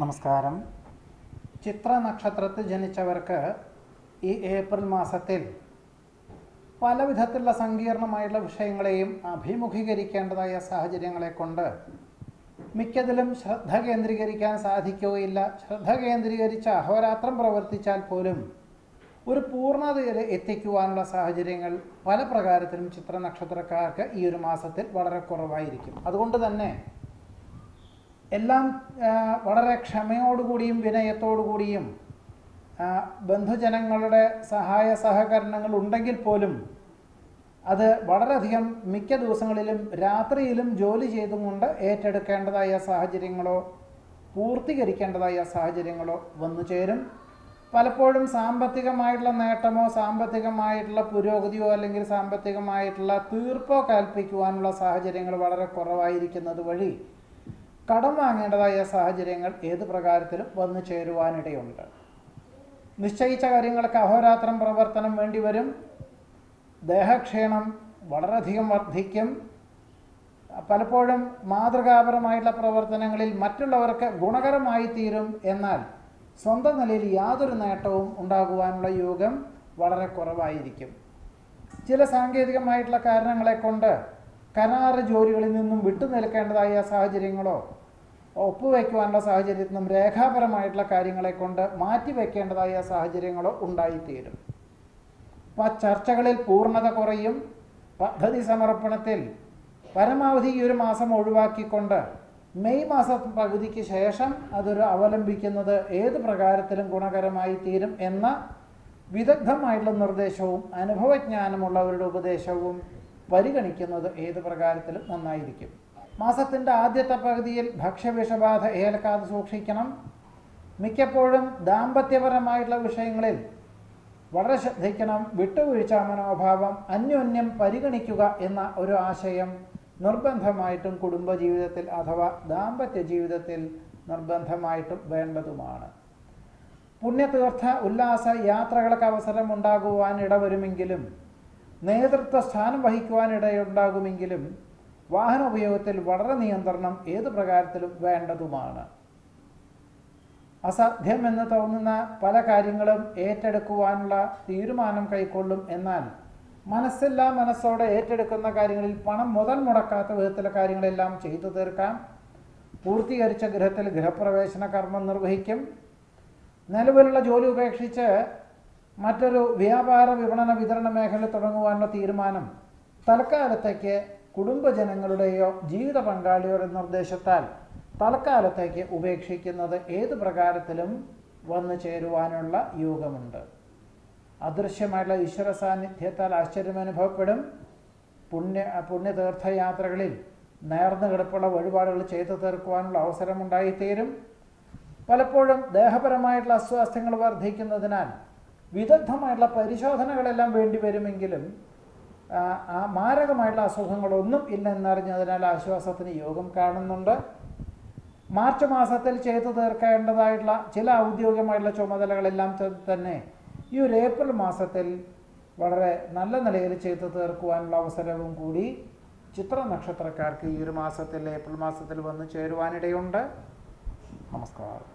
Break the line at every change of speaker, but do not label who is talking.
നമസ്കാരം. ചിത്ര നക്ഷത്രത്തിൽ ജനിച്ചവർക്ക് ഈ ഏപ്രിൽ മാസത്തിൽ പല വിധത്തിലുള്ള സങ്കീർണമായിട്ടുള്ള വിഷയങ്ങളെയും അഭിമുഖീകരിക്കേണ്ടതായ സാഹചര്യങ്ങളെ കൊണ്ട് മിക്കതിലും ശ്രദ്ധ കേന്ദ്രീകരിക്കാൻ സാധിക്കുകയില്ല. ശ്രദ്ധ കേന്ദ്രീകരിച്ച് അഹോരാത്രം പ്രവർത്തിച്ചാൽ പോലും ഒരു പൂർണതയിൽ എത്തിക്കുവാനുള്ള സാഹചര്യങ്ങൾ പല പ്രകാരത്തിലും ചിത്ര നക്ഷത്രക്കാർക്ക് ഈ ഒരു മാസത്തിൽ വളരെ കുറവായിരിക്കും. അതുകൊണ്ട് തന്നെ എല്ലാം വളരെ ക്ഷമയോടുകൂടിയും വിനയത്തോടുകൂടിയും ബന്ധുജനങ്ങളുടെ സഹായ സഹകരണങ്ങൾ ഉണ്ടെങ്കിൽ പോലും അത് വളരെയധികം മിക്ക ദിവസങ്ങളിലും രാത്രിയിലും ജോലി ചെയ്തുകൊണ്ട് ഏറ്റെടുക്കേണ്ടതായ സാഹചര്യങ്ങളോ പൂർത്തീകരിക്കേണ്ടതായ സാഹചര്യങ്ങളോ വന്നു ചേരും. പലപ്പോഴും സാമ്പത്തികമായിട്ടുള്ള നേട്ടമോ സാമ്പത്തികമായിട്ടുള്ള പുരോഗതിയോ അല്ലെങ്കിൽ സാമ്പത്തികമായിട്ടുള്ള തീർപ്പോ കൽപ്പിക്കുവാനുള്ള സാഹചര്യങ്ങൾ വളരെ കുറവായിരിക്കുന്നത് വഴി കടം വാങ്ങേണ്ടതായ സാഹചര്യങ്ങൾ ഏത് പ്രകാരത്തിലും വന്നു ചേരുവാനിടയുണ്ട്. നിശ്ചയിച്ച കാര്യങ്ങൾക്ക് അഹോരാത്രം പ്രവർത്തനം വേണ്ടിവരും. ദേഹക്ഷീണം വളരെയധികം വർദ്ധിക്കും. പലപ്പോഴും മാതൃകാപരമായിട്ടുള്ള പ്രവർത്തനങ്ങളിൽ മറ്റുള്ളവർക്ക് ഗുണകരമായി തീരും. എന്നാൽ സ്വന്തം നിലയിൽ യാതൊരു നേട്ടവും ഉണ്ടാകുവാനുള്ള യോഗം വളരെ കുറവായിരിക്കും. ചില സാങ്കേതികമായിട്ടുള്ള കാരണങ്ങളെ കൊണ്ട് കരാറ് ജോലികളിൽ നിന്നും വിട്ടുനിൽക്കേണ്ടതായ സാഹചര്യങ്ങളോ ഒപ്പുവെക്കുവാനുള്ള സാഹചര്യത്തിൽ നിന്നും രേഖാപരമായിട്ടുള്ള കാര്യങ്ങളെ കൊണ്ട് മാറ്റിവെക്കേണ്ടതായ സാഹചര്യങ്ങളോ ഉണ്ടായിത്തീരും. അപ്പോൾ ആ ചർച്ചകളിൽ പൂർണത കുറയും. പദ്ധതി സമർപ്പണത്തിൽ പരമാവധി ഈ ഒരു മാസം ഒഴിവാക്കിക്കൊണ്ട് മെയ് മാസ പകുതിക്ക് ശേഷം അതൊരു അവലംബിക്കുന്നത് ഏത് പ്രകാരത്തിലും ഗുണകരമായി തീരും എന്ന വിദഗ്ധമായിട്ടുള്ള നിർദ്ദേശവും അനുഭവജ്ഞാനമുള്ളവരുടെ ഉപദേശവും പരിഗണിക്കുന്നത് ഏത് പ്രകാരത്തിലും നന്നായിരിക്കും. മാസത്തിന്റെ ആദ്യത്തെ പകുതിയിൽ ഭക്ഷ്യവിഷബാധ ഏൽക്കാതെ സൂക്ഷിക്കണം. മിക്കപ്പോഴും ദാമ്പത്യപരമായിട്ടുള്ള വിഷയങ്ങളിൽ വളരെ ശ്രദ്ധിക്കണം. വിട്ടുവീഴ്ച മനോഭാവം അന്യോന്യം പരിഗണിക്കുക എന്ന ഒരു ആശയം നിർബന്ധമായിട്ടും കുടുംബജീവിതത്തിൽ അഥവാ ദാമ്പത്യ ജീവിതത്തിൽ നിർബന്ധമായിട്ടും വേണ്ടതുമാണ്. പുണ്യതീർത്ഥ ഉല്ലാസ യാത്രകൾക്ക് അവസരം ഉണ്ടാകുവാൻ ഇടവരുമെങ്കിലും നേതൃത്വ സ്ഥാനം വഹിക്കുവാനിടയുണ്ടാകുമെങ്കിലും വാഹന ഉപയോഗത്തിൽ വളരെ നിയന്ത്രണം ഏത് പ്രകാരത്തിലും വേണ്ടതുമാണ്. അസാധ്യമെന്ന് തോന്നുന്ന പല കാര്യങ്ങളും ഏറ്റെടുക്കുവാനുള്ള തീരുമാനം കൈക്കൊള്ളും എന്നാൽ മനസ്സെല്ലാം മനസ്സോടെ ഏറ്റെടുക്കുന്ന കാര്യങ്ങളിൽ പണം മുതൽ മുടക്കാത്ത വിധത്തിലെ കാര്യങ്ങളെല്ലാം ചെയ്തു തീർക്കാം. പൂർത്തീകരിച്ച ഗൃഹത്തിൽ ഗൃഹപ്രവേശന കർമ്മം നിർവഹിക്കും. നിലവിലുള്ള ജോലി ഉപേക്ഷിച്ച് മറ്റൊരു വ്യാപാര വിപണന വിതരണ മേഖല തുടങ്ങുവാനുള്ള തീരുമാനം തൽക്കാലത്തേക്ക് കുടുംബജനങ്ങളുടെയോ ജീവിത പങ്കാളിയുടെ നിർദ്ദേശത്താൽ തൽക്കാലത്തേക്ക് ഉപേക്ഷിക്കുന്നത് ഏത് പ്രകാരത്തിലും വന്നു ചേരുവാനുള്ള യോഗമുണ്ട്. അദൃശ്യമായിട്ടുള്ള ഈശ്വര സാന്നിധ്യത്താൽ ആശ്ചര്യം അനുഭവപ്പെടും പുണ്യ പുണ്യതീർത്ഥയാത്രകളിൽ നേർന്നു കിടപ്പുള്ള വഴിപാടുകൾ ചെയ്തു തീർക്കുവാനുള്ള അവസരമുണ്ടായിത്തീരും. പലപ്പോഴും ദേഹപരമായിട്ടുള്ള അസ്വാസ്ഥ്യങ്ങൾ വർദ്ധിക്കുന്നതിനാൽ വിദഗ്ധമായിട്ടുള്ള പരിശോധനകളെല്ലാം വേണ്ടി വരുമെങ്കിലും ആ, മാരകമായിട്ടുള്ള അസുഖങ്ങളൊന്നും ഇല്ലെന്നറിഞ്ഞതിനാൽ ആശ്വാസത്തിന് യോഗം കാണുന്നുണ്ട്. മാർച്ച് മാസത്തിൽ ചെയ്തു തീർക്കേണ്ടതായിട്ടുള്ള ചില ഔദ്യോഗികമായിട്ടുള്ള ചുമതലകളെല്ലാം തന്നെ ഈ ഒരു ഏപ്രിൽ മാസത്തിൽ വളരെ നല്ല നിലയിൽ ചെയ്തു തീർക്കുവാനുള്ള അവസരവും കൂടി ചിത്ര നക്ഷത്രക്കാർക്ക് ഈ ഒരു മാസത്തിൽ ഏപ്രിൽ മാസത്തിൽ വന്ന് ചേരുവാനിടയുണ്ട്. നമസ്കാരം.